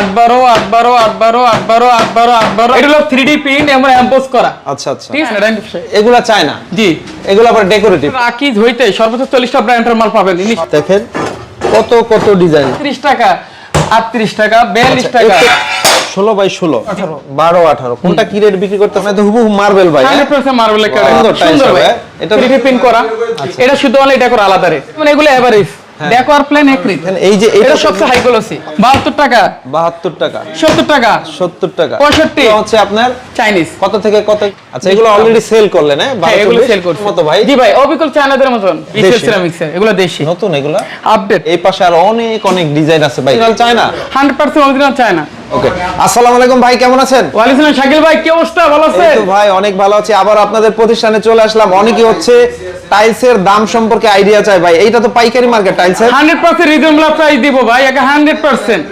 আট বারো আট বারো আট বারো আট বারো আট বারো আট বারো এটা থ্রি ডি প্রিন্ট আমরা এম্পোজ করা। আচ্ছা আচ্ছা। ঠিক আছে? না চায় না। জি। এগুলো আবার ডেকোরেটিভ রাকিজ হইতে সর্বোচ্চ চল্লিশটা ব্র্যান্ডের মাল পাবেন দেখেন কত কত ডিজাইন ত্রিশ টাকা আটত্রিশ টাকা বিয়াল্লিশ টাকা। ষোলো বাই ষোলো বারো আঠারো। কোনটা কি রেট বিক্রি করতে হবে হুবহু মার্বেল ভাই সুন্দর ভাই। হ্যাঁ? এটা- প্রিন্ট করা। এটা শুধু হলে এটা করে আলাদা রেট মানে এগুলো এভারেজ আর প্লেন একরিট এই যে এটা সবচেয়ে হাই গ্লোসি বাহাত্তর টাকা। বাহাত্তর টাকা। সত্তর টাকা। সত্তর টাকা। 65 এটা হচ্ছে আপনার চাইনিজ কত থেকে কত? আচ্ছা এগুলো অলরেডি সেল করলেন হ্যাঁ? হ্যাঁ এগুলো সেল করছে। মতো ভাই? জি ভাই অবিকল চায়নাদের মতন। বিশেষ। সিরামিক্স এগুলো দেশি। নতুন এগুলো? আপডেট এই পাশে আর অনেক অনেক ডিজাইন আছে ভাই। এগুলো চায় না hundred percent original China okay. আসসালামু আলাইকুম ভাই কেমন আছেন? শাকিল ভাই কি অবস্থা? ভালো আছেন? ভাই অনেক ভালো আছি। আবার আপনাদের প্রতিষ্ঠানে চলে আসলাম। অনেকেই হচ্ছে টাইলসের দাম সম্পর্কে আইডিয়া চাই ভাই। এইটা তো পাইকারি মার্কেট টাইলসের। হান্ড্রেড পার্সেন্ট রিজনেবল প্রাইস দিব ভাই একে হান্ড্রেড পার্সেন্ট।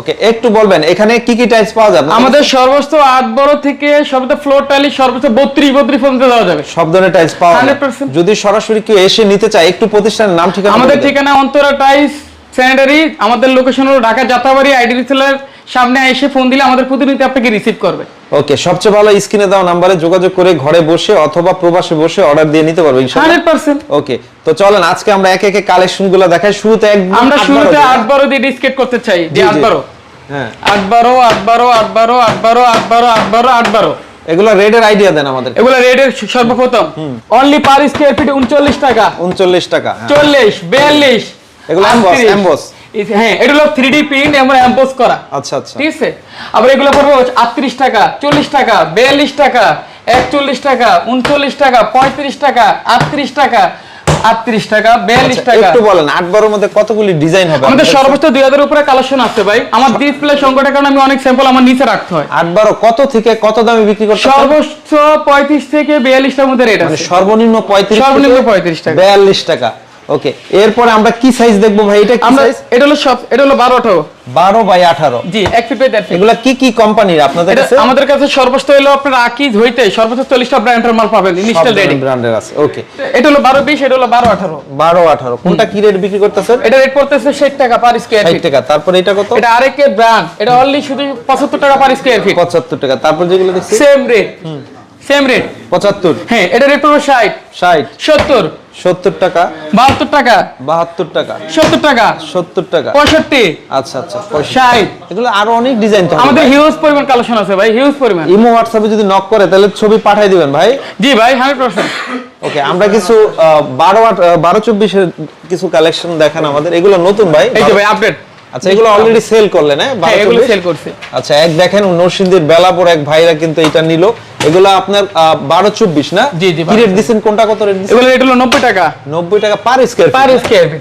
ওকে একটু বলবেন এখানে কি কি টাইলস পাওয়া যাবে? আমাদের সর্বোচ্চ আট বড় থেকে সর্বোচ্চ ফ্লোর টাইলি সর্বোচ্চ বত্রিশ বত্রিশ পর্যন্ত দেওয়া যাবে। সব ধরনের টাইলস পাওয়া যায় 100% যদি সরাসরি কেউ এসে নিতে চায় একটু প্রতিষ্ঠানের নাম ঠিকানা আমাদের ঠিকানা অন্তরা টাইস স্যানিটারি আমাদের লোকেশন হলো ঢাকা যাত্রাবাড়ি আইডি রিসেলার সামনে এসে ফোন দিলে আমাদের প্রতিনিধি আপনাকে রিসিভ করবে। ওকে সবচেয়ে ভালো স্ক্রিনে দেওয়া নাম্বারে যোগাযোগ করে ঘরে বসে অথবা প্রবাসে বসে অর্ডার দিয়ে নিতে পারবে ইনশাআল্লাহ। Hundred percent. ওকে তো চলেন আজকে আমরা একে একে কালেকশনগুলো দেখাই। শুরুতে একদম আমরা শুরুতে বারো আট বারো দিয়ে ডিসকেট করতে চাই। যে আট জি। বারো। হ্যাঁ। আট বারো আট বারো আট বারো আট বারো আট বারো আট বারো আট বারো। এগুলো রেডের আইডিয়া দেন আমাদের এগুলো রেটের সর্বপ্রথম। অনলি পার স্কোয়ার ফিট উনচল্লিশ টাকা। উনচল্লিশ টাকা হ্যাঁ। চল্লিশ বিয়াল্লিশ। এগুলো emboss, emboss। হ্যাঁ এটা হলো থ্রি ডি প্রিন্ট আমরা এম্পোজ করা। আচ্ছা আচ্ছা। ঠিক আছে? আবার এগুলো পড়বে আটত্রিশ টাকা চল্লিশ টাকা বিয়াল্লিশ টাকা একচল্লিশ টাকা উনচল্লিশ টাকা পঁয়ত্রিশ টাকা আটত্রিশ টাকা আটত্রিশ টাকা বিয়াল্লিশ আচ্ছা, টাকা। একটু বলেন আট বারোর মধ্যে কতগুলি ডিজাইন হবে? আমাদের সর্বোচ্চ দুই হাজার উপরে কালেকশন আছে ভাই। আমার ডিসপ্লে সংকটের কারণে আমি অনেক স্যাম্পল আমার নিচে রাখতে হয়। আট বারো কত থেকে কত দামে বিক্রি করতে সর্বোচ্চ পঁয়ত্রিশ থেকে বিয়াল্লিশটার মধ্যে রেট মানে আছে। সর্বনিম্ন পঁয়ত্রিশ সর্বনিম্ন 35 টাকা। বিয়াল্লিশ টাকা। ওকে এরপরে আমরা কি সাইজ দেখব ভাই? এটা কি সাইজ এটা হলো সব এটা হলো বারো আঠারো। বারো বাই আঠারো। জি এক ফিট বাই ফিট এগুলা কি কি কোম্পানির আপনাদের কাছে? আমাদের কাছে সর্বোচ্চ হলো আপনার আকিজ হইতে সর্বোচ্চ চল্লিশটা ব্র্যান্ডের মাল পাবেন ইনস্টল রেডি ব্র্যান্ডের আছে ওকে এটা হলো বারো বিশ এটা হলো বারো আঠারো। বারো আঠারো। কোনটা কি রেট বিক্রি করতেছেন? এটা রেট পড়তেছে ষাট টাকা পার স্কোয়ার ফিট টাকা। তারপরে এটা কত? এটা আরেকের ব্র্যান্ড এটা অনলি শুধু পঁচাত্তর টাকা পার স্কোয়ার ফিট পঁচাত্তর টাকা। তারপর যেগুলো দেখছি? সেম রেট সেম রেট পঁচাত্তর। হ্যাঁ এটা রেট পড়বে ষাট। ষাট। সত্তর। সত্তর টাকা। বাহাত্তর টাকা। বাহাত্তর টাকা। সত্তর টাকা। সত্তর টাকা। পঁয়ষট্টি। আচ্ছা আচ্ছা এগুলো আরও অনেক ডিজাইন তো আমাদের হিউজ পরিমাণ কালেকশন আছে ভাই হিউজ পরিমাণ। ইমো হোয়াটসঅ্যাপে যদি নক করে তাহলে ছবি পাঠিয়ে দিবেন ভাই। জি ভাই হান্ড্রেড পার্সেন্ট ওকে আমরা কিছু আহ, বারো আট আহ, বারো চব্বিশের কিছু কালেকশন দেখান আমাদের। এগুলো নতুন ভাই। এই যে ভাই আপডেট আচ্ছা এগুলো অলরেডি সেল করলেন হ্যাঁ? হ্যাঁ 12, এগুলো সেল করছে। আচ্ছা এক দেখেন নরসিংদীর বেলাপুর এক ভাইরা কিন্তু এটা নিল। এগুলো আপনার বারো চব্বিশ না? জি, জি, রেট দিচ্ছেন কোনটা কত রেট এগুলো রেট হলো নব্বই টাকা। নব্বই টাকা পার স্কোয়ার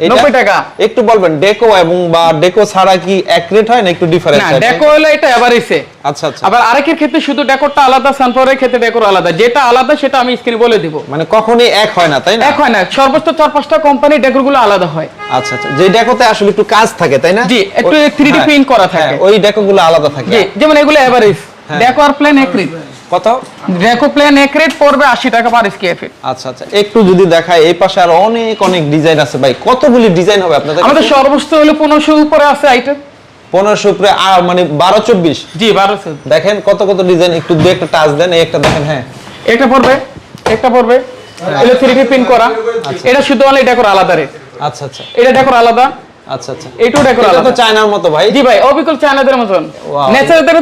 90 টাকা। একটু বলবেন ডেকো এবং বা ডেকো ছাড়া কি এক রেট হয় না একটু ডিফারেন্স না ডেকো হলো এটা এভারেজে আচ্ছা আচ্ছা। আবার আরেকের ক্ষেত্রে শুধু ডেকোরটা আলাদা সানফ্লাওয়ারের ক্ষেত্রে ডেকোর আলাদা। যেটা আলাদা সেটা আমি স্ক্রিনে বলে দিব। মানে কখনই এক হয় না তাই না? এক হয় না। সর্বোচ্চ চার পাঁচটা কোম্পানি ডেকোরগুলো আলাদা হয়। আচ্ছা আচ্ছা। যে ডেকোতে আসলে একটু কাজ থাকে তাই না? জি, একটু ওই- 3D হ্যাঁ, করা থাকে। হ্যাঁ, ওই ডেকো গুলো আলাদা থাকে। যেমন এগুলো এভারেজ হ্যাঁ। ডেকো আর প্লেন এক রেট কত? ডেকো প্লেন এক রেট পড়বে আশি টাকা পার স্কোয়ার ফিট আচ্ছা আচ্ছা একটু যদি দেখায় এই পাশে আর অনেক অনেক ডিজাইন আছে ভাই। কতগুলি ডিজাইন হবে আপনাদের আমাদের সর্বোচ্চ হলো পনেরোশো উপরে আছে আইটেম পনেরোশো উপরে আর মানে বারো চব্বিশ? জি বারোশো দেখেন কত কত ডিজাইন একটু দু একটা টাচ দেন এই একটা দেখেন হ্যাঁ। একটা পড়বে একটা পড়বে। এটা থ্রি করা। এটা শুধু অনলি ডেকোর আলাদা রেট আচ্ছা আচ্ছা। এটা ডেকোর আলাদা। আচ্ছা আচ্ছা। এটাও ডেকোর আলাদা। চায়নার মতো ভাই। জি ভাই অবিকল চায়নাদের মতন। Wow.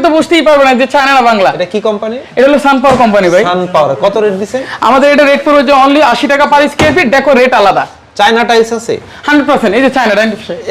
তো বুঝতেই পারবে না যে চায়না না বাংলা। এটা কি কোম্পানি এটা হলো সানপাওয়ার কোম্পানি ভাই। সান পাওয়ার কত রেট দিছেন আমাদের এটা রেট পড়বে যে অনলি আশি টাকা পার স্কোয়ার ফিট দেখো রেট আলাদা। চায়না টাইলস আছে? হান্ড্রেড পার্সেন্ট এই যে চায়না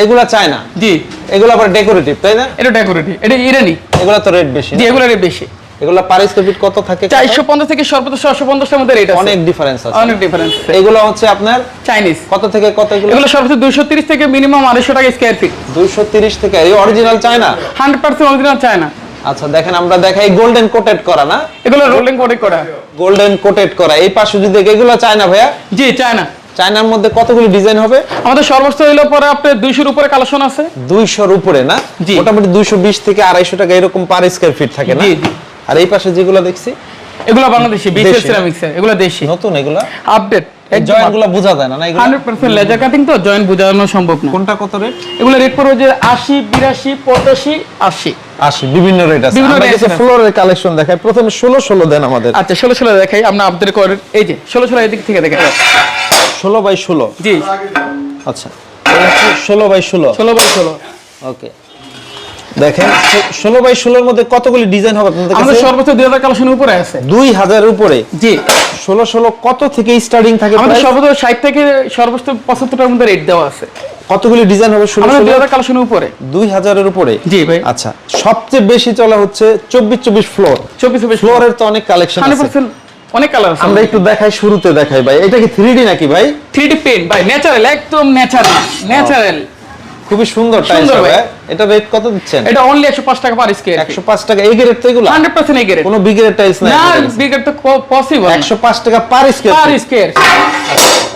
এগুলা চায়না জি। এগুলো আবার ডেকোরেটিভ তাই না? এটা ডেকোরেটিভ এটা ইরানি এগুলা তো রেট বেশি জি এগুলো রেট বেশি। এগুলা পার স্কয়ার ফিট কত থাকে চারশো পঞ্চাশ থেকে সর্বোচ্চ ছশো পঞ্চাশের মধ্যে রেট আছে। অনেক ডিফারেন্স আছে। অনেক ডিফারেন্স এগুলো হচ্ছে আপনার চাইনিজ কত থেকে কত এগুলো? এগুলো সর্বোচ্চ দুশো তিরিশ থেকে মিনিমাম আড়াইশো টাকা স্কোয়ার ফিট 230 থেকে এই original China hundred percent original China আচ্ছা দেখেন আমরা দেখাই গোল্ডেন কোটেড করা না? এগুলো রোলিং করে করা। গোল্ডেন কোটেড করা। এই পাশে যদি এগুলো চায়না ভাইয়া? জি চায়না চায়নার মধ্যে কতগুলি ডিজাইন হবে? আমাদের সর্বোচ্চ হইল পরে আপনার দুইশোর উপরে কালেকশন আছে। দুইশোর উপরে না? মোটামুটি দুইশো বিশ থেকে আড়াইশো টাকা এরকম পার স্কয়ার ফিট থাকে না? জি, জি। আর এই পাশে যেগুলো দেখছি এগুলো বাংলাদেশি বিশেষ। সিরামিক্স এগুলো দেশি। নতুন এগুলা? আপডেট এই বোঝা যায় না না এগুলো হান্ড্রেড পার্সেন্ট লেজার কাটিং তো জয়েন্ট বোঝানো সম্ভব না। কোনটা কত রেট এগুলো রেট পড়বে যে আশি বিরাশি পঁচাশি আশি। আশি বিভিন্ন রেট আছে। বিভিন্ন আমরা কিছু ফ্লোরের কালেকশন দেখাই। প্রথমে ষোলো ষোলো দেন আমাদের। আচ্ছা ষোলো ষোলো দেখাই আমরা আপডেট করে। এই যে ষোলো ষোলো এদিক থেকে দেখাই ষোলো বাই ষোলো। জি। আচ্ছা ষোলো বাই ষোলো। ষোলো বাই ষোলো। ওকে দেখেন ষোলো বাই ষোলোর মধ্যে কতগুলি ডিজাইন হবে আপনাদের কাছে? সর্বোচ্চ দুই হাজার কালেকশনের উপরে আছে। দুই হাজারের উপরে? জি। ষোলো ষোলো কত থেকে স্টার্টিং থাকে আমাদের সর্বোচ্চ ষাট থেকে সর্বোচ্চ পঁচাত্তরটার মধ্যে রেট দেওয়া আছে। কতগুলি ডিজাইন হবে ষোলো দুই ষোলো? হাজার কালেকশনের উপরে। দুই হাজারের উপরে? জি ভাই। আচ্ছা সবচেয়ে বেশি চলা হচ্ছে চব্বিশ চব্বিশ ফ্লোর চব্বিশ চব্বিশ ফ্লোরের তো অনেক কালেকশন আছে। অনেক কালার আছে। আমরা একটু দেখাই শুরুতে দেখাই ভাই। এটা কি থ্রি ডি নাকি ভাই? থ্রি ডি পেন ভাই ন্যাচারাল একদম ন্যাচারাল ন্যাচারাল খুবই সুন্দর এটা রেট কত দিচ্ছেন? এটা অনলি একশো পাঁচ টাকা পার স্কোয়ার একশো পাঁচ টাকা। এই গ্রেড তো এগুলো? হান্ড্রেড পার্সেন্ট এই গ্রেড কোনো বিগ্রেড টাইলস নাই না তো পসিবল একশো পাঁচ টাকা পার পার স্কোয়ার স্কোয়ার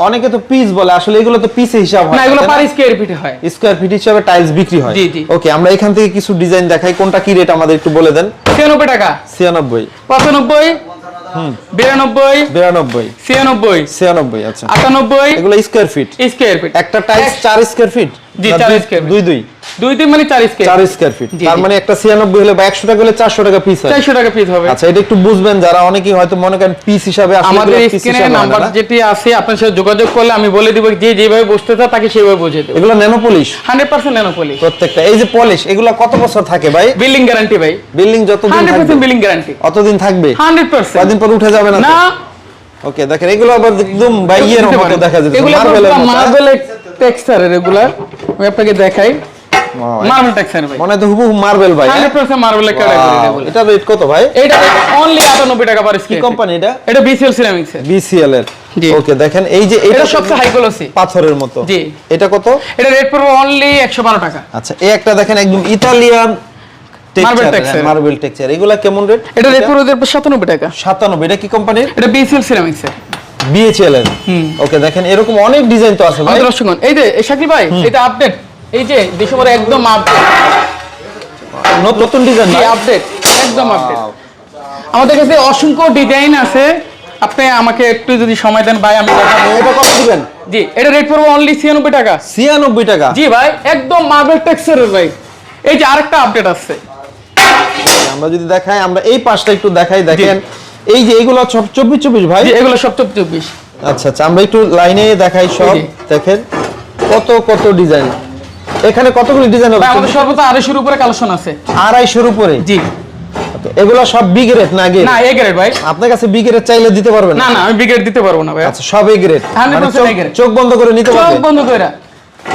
অনেকে তো পিস বলে আসলে এগুলো তো পিসে হিসাব হয় না এগুলো পার স্কোয়ার ফিটে হয়। স্কোয়ার ফিট হিসাবে টাইলস বিক্রি হয়। জি, জি। ওকে আমরা এখান থেকে কিছু ডিজাইন দেখাই কোনটা কি রেট আমাদের একটু বলে দেন। ছিয়ানব্বই টাকা। ছিয়ানব্বই। পঁচানব্বই বিরানব্বই বিরানব্বই। ছিয়ানব্বই। ছিয়ানব্বই আচ্ছা। আটানব্বই। এগুলো স্কোয়ার ফিট স্কোয়ার ফিট একটা টাইলস চার স্কোয়ার ফিট জি, চার square feet। দুই দুই। দুই তিন মানে চার স্কোয়ার চার স্কোয়ার ফিট তার মানে একটা ছিয়ানব্বই হলে বা একশো টাকা হলে চারশো টাকা পিস হয়। চারশো টাকা পিস হবে। আচ্ছা এটা একটু বুঝবেন যারা অনেকেই হয়তো মনে করেন পিস হিসাবে আমাদের স্ক্রিনে হিসাবে না, নাম্বার যেটি আছে আপনার সাথে যোগাযোগ করলে আমি বলে দিব যে যেভাবে বসতে চায় তাকে সেভাবে বুঝে দেবো। এগুলো nano polish hundred percent nano poly প্রত্যেকটা। এই যে পলিশ এগুলো কত বছর থাকে ভাই? বিল্ডিং গ্যারান্টি ভাই। বিল্ডিং যতদিন থাকবে। বিল্ডিং গ্যারান্টি অতদিন থাকবে? পর উঠে যাবে না না। ওকে দেখেন এগুলো আবার একদম ভাই ইয়ের দিতে মতো দেখা যাচ্ছে। এগুলো মার্বেলের হ্যাঁ? টেক্সচারের এগুলা। আমি আপনাকে দেখাই। মার্বেল টেক্সচার ভাই। মনে তো হুবহু মার্বেল ভাই হ্যাঁ? হান্ড্রেড পার্সেন্ট মার্বেলের ক্যাটাগরি এটা রেট কত ভাই? এটা অনলি আটানব্বই টাকা পার কোম্পানি এটা? এটা বিসিএল সিরামিক্স বিসিএল এর জি। ওকে দেখেন এই যে এটা সবচেয়ে হাই কোয়ালিটি পাথরের মতো। জি। এটা কত? এটা রেট পড়বে অনলি একশো বারো টাকা। আচ্ছা এই একটা দেখেন একদম ইতালিয়ান মার্বেল টেক্সচার এগুলা কেমন রেট এটা রেট পড়বে সাতানব্বই টাকা। 97 এটা কি কোম্পানির এটা বিসিএল সিরামিক্স এর। বিএচএল এর? ওকে দেখেন এরকম অনেক ডিজাইন তো আছে ভাই। আমাদের দর্শকগণ, এই যে শাকিব ভাই এটা আপডেট এই যে ডিসেম্বরে একদম আপডেট নতুন ডিজাইন আপডেট একদম আপডেট আমাদের কাছে অসংখ্য ডিজাইন আছে। আপনি আমাকে একটু যদি সময় দেন ভাই আমি দেখাবো এটা কত দিবেন? জি এটা রেট পড়বে অনলি ছিয়ানব্বই টাকা। 96 টাকা? জি ভাই একদম মার্বেল টেক্সচারের ভাই। এই যে আরেকটা আপডেট আসছে আমরা যদি দেখাই আমরা এই পাশটা একটু দেখাই দেখেন। এই যে এগুলো সব 24 24 ভাই? এগুলো সব চব্বিশ চব্বিশ। আচ্ছা আচ্ছা আমরা একটু লাইনে দেখাই সব দেখেন। কত কত ডিজাইন? এখানে কতগুলি ডিজাইন হবে? আমাদের সর্বোচ্চ আড়াইশোর উপরে কালেকশন আছে। আড়াইশোর উপরে? জি। এগুলো সব বিগ রেট না আগে না এ গ্রেড ভাই। আপনার কাছে বিগ রেট চাইলে দিতে পারবেন না? না আমি বিগ্রেড দিতে পারব না ভাই আচ্ছা সব এ গ্রেড 100% A grade। চোখ বন্ধ করে নিতে চোখ পারবেন বন্ধ করে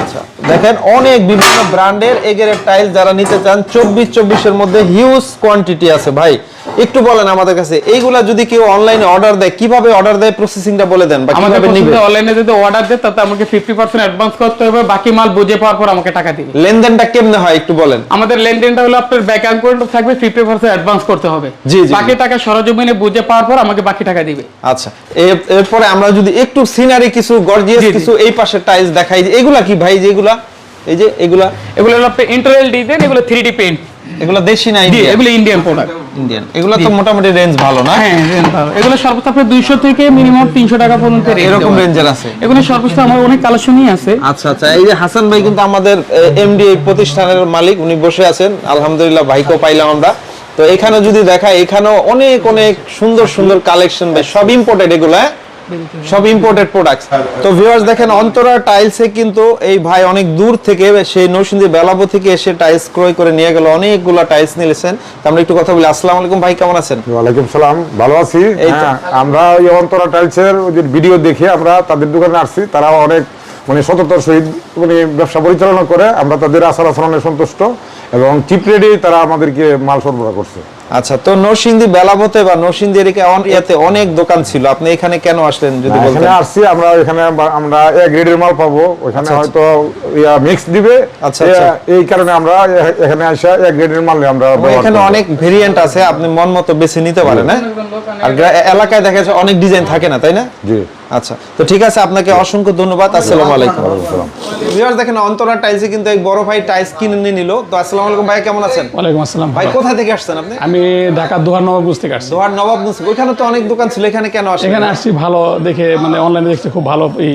আচ্ছা দেখেন অনেক বিভিন্ন ব্র্যান্ডের এগের টাইল যারা নিতে চান, চব্বিশ চব্বিশের মধ্যে হিউজ কোয়ান্টিটি আছে ভাই। একটু বলেন আমাদের কাছে এইগুলা যদি কেউ অনলাইনে অর্ডার দেয় কীভাবে অর্ডার দেয় প্রসেসিংটা বলে দেন বা কীভাবে নিবে? অনলাইনে যদি অর্ডার দেয় তাতে আমাকে ফিফটি পার্সেন্ট অ্যাডভান্স করতে হবে বাকি মাল বুঝে পাওয়ার পর আমাকে টাকা দিবে। লেনদেনটা কেমনে হয় একটু বলেন। আমাদের লেনদেনটা হলো আপনার ব্যাংক অ্যাকাউন্ট থাকবে ফিফটি পার্সেন্ট অ্যাডভান্স করতে হবে। জি, জি, বাকি টাকা সরজমিনে বুঝে পাওয়ার পর আমাকে বাকি টাকা দিবে। আচ্ছা এর- এরপরে আমরা যদি একটু সিনারি কিছু গর্জিয়াস। কিছু এই পাশে টাইলস দেখাই যে এগুলা কি ভাই যেগুলা? এই যে এগুলা? এগুলো হলো আপনার ইন্টারনেল ডিজাইন এগুলো থ্রি ডি পেন্ট এগুলা দেশি না জি ইন্ডিয়ান এগুলো ইন্ডিয়ান প্রোডাক্ট ইন্ডিয়ান এগুলো তো মোটামুটি রেঞ্জ ভালো না? হ্যাঁ। এগুলো সর্বোচ্চ আপনার দুইশো থেকে মিনিমাম তিনশো টাকা পর্যন্ত এরকম রেঞ্জের আছে। এগুলো সর্বোচ্চ আমার অনেক কালেকশনই আছে। আচ্ছা আচ্ছা এই যে হাসান ভাই কিন্তু আমাদের এমডি প্রতিষ্ঠানের মালিক উনি বসে আছেন। আলহামদুলিল্লাহ ভাইকেও পাইলাম আমরা। তো এখানে যদি দেখা এখানেও অনেক অনেক সুন্দর সুন্দর কালেকশন ভাই সব ইম্পোর্টেড এগুলো হ্যাঁ? সব ইম্পোর্টেড প্রোডাক্টস তো ভিউয়ার্স দেখেন অন্তরা টাইলসে কিন্তু এই ভাই অনেক দূর থেকে সেই নৌসিন্দি বেলাবো থেকে এসে টাইলস ক্রয় করে নিয়ে গেল অনেকগুলো টাইলস নিয়েছেন তো আমরা একটু কথা বলি আসসালামু আলাইকুম ভাই কেমন আছেন? ওয়ালাইকুম সালাম ভালো আছি। হ্যাঁ, আমরা এই অন্তরা টাইলসের ওদের ভিডিও দেখে আমরা তাদের দোকানে আসছি তারা অনেক মানে সততার সহিত মানে ব্যবসা পরিচালনা করে আমরা তাদের আচার আচরণে সন্তুষ্ট এবং চিপ রেটে তারা আমাদেরকে মাল সরবরাহ করছে। আচ্ছা তো নরসিংদী বেলাবতে বা নরসিংদী এদিকে ইয়াতে অনেক দোকান ছিল। আপনি এখানে কেন আসলেন যদি বলতেন এখানে আসছি আমরা এখানে আমরা এ গ্রেডের মাল পাবো। ওখানে হয়তো ইয়া মিক্স দিবে। আচ্ছা, আচ্ছা। এই কারণে আমরা এখানে আসা এ গ্রেডের মাল আমরা এখানে অনেক ভেরিয়েন্ট আছে আপনি মন মতো বেছে নিতে পারেন হ্যাঁ? আর এলাকায় দেখা যাচ্ছে অনেক ডিজাইন থাকে না তাই না? জি। আচ্ছা তো ঠিক আছে আপনাকে অসংখ্য ধন্যবাদ। আসসালামু আলাইকুম। ভিউয়ার্স দেখেন অন্তরা টাইলসে কিন্তু এক বড় ভাই টাইলস কিনে নিয়ে নিল। তো আসসালামু আলাইকুম ভাই কেমন আছেন? ওয়ালাইকুম আসসালাম ভাই কোথা থেকে আসছেন আপনি? আমি ঢাকা দোহার নবাবগঞ্জ থেকে আসছি। দোহার নবাবগঞ্জ। ওইখানে তো অনেক দোকান ছিল এখানে কেন আসেন এখানে আসছি ভালো দেখে মানে অনলাইনে দেখছি খুব ভালো এই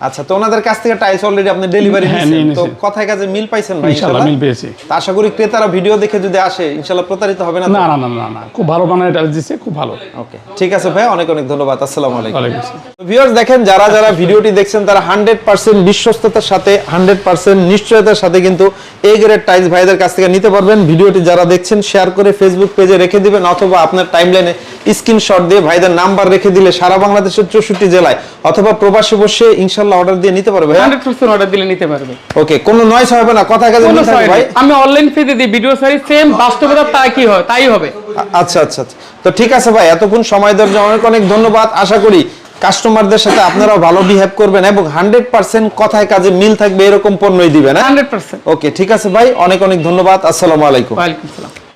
আচ্ছা তো ওনাদের কাছ থেকে টাইলস অলরেডি আপনি ডেলিভারি হ্যাঁ, নিয়েছেন। তো কথায় কাজে মিল পাইছেন ভাই ইনশাআল্লাহ মিল পেয়েছি। তা আশা করি ক্রেতারা ভিডিও দেখে যদি আসে ইনশাআল্লাহ প্রতারিত হবে না না না না না খুব ভালো মানের টাইলস দিচ্ছে খুব ভালো। ওকে ঠিক আছে ভাই অনেক অনেক ধন্যবাদ। আসসালামু আলাইকুম। ওয়ালাইকুম আসসালাম। ভিউয়ার্স দেখেন যারা যারা ভিডিওটি দেখছেন তারা হান্ড্রেড পার্সেন্ট বিশ্বস্ততার সাথে হান্ড্রেড পার্সেন্ট নিশ্চয়তার সাথে কিন্তু এই গ্রেড টাইলস ভাইদের কাছ থেকে নিতে পারবেন। ভিডিওটি যারা দেখছেন শেয়ার করে ফেসবুক পেজে রেখে দিবেন অথবা আপনার টাইমলাইনে স্ক্রিনশট দিয়ে ভাইদের নাম্বার রেখে দিলে সারা বাংলাদেশের চৌষট্টি জেলায় অথবা প্রবাসী বসে ইনশাল্লাহ অর্ডার দিয়ে নিতে পারবে হান্ড্রেড পার্সেন্ট অর্ডার দিলে নিতে পারবে। ওকে কোনো নয়স হবে না কথা কাজে ভাই। আমি অনলাইন ফিতে দিই ভিডিও সারি সেম বাস্তবতা তাই কি হয় তাই হবে। আচ্ছা আচ্ছা আচ্ছা। তো ঠিক আছে ভাই এতক্ষণ সময় দেওয়ার জন্য অনেক অনেক ধন্যবাদ। আশা করি কাস্টমারদের সাথে আপনারাও ভালো বিহেভ করবেন এবং হান্ড্রেড পার্সেন্ট কথায় কাজে মিল থাকবে এরকম পণ্যই দিবেন হ্যাঁ? ওকে ঠিক আছে ভাই অনেক অনেক ধন্যবাদ। আসসালামু আলাইকুম। ওয়ালাইকুম সালাম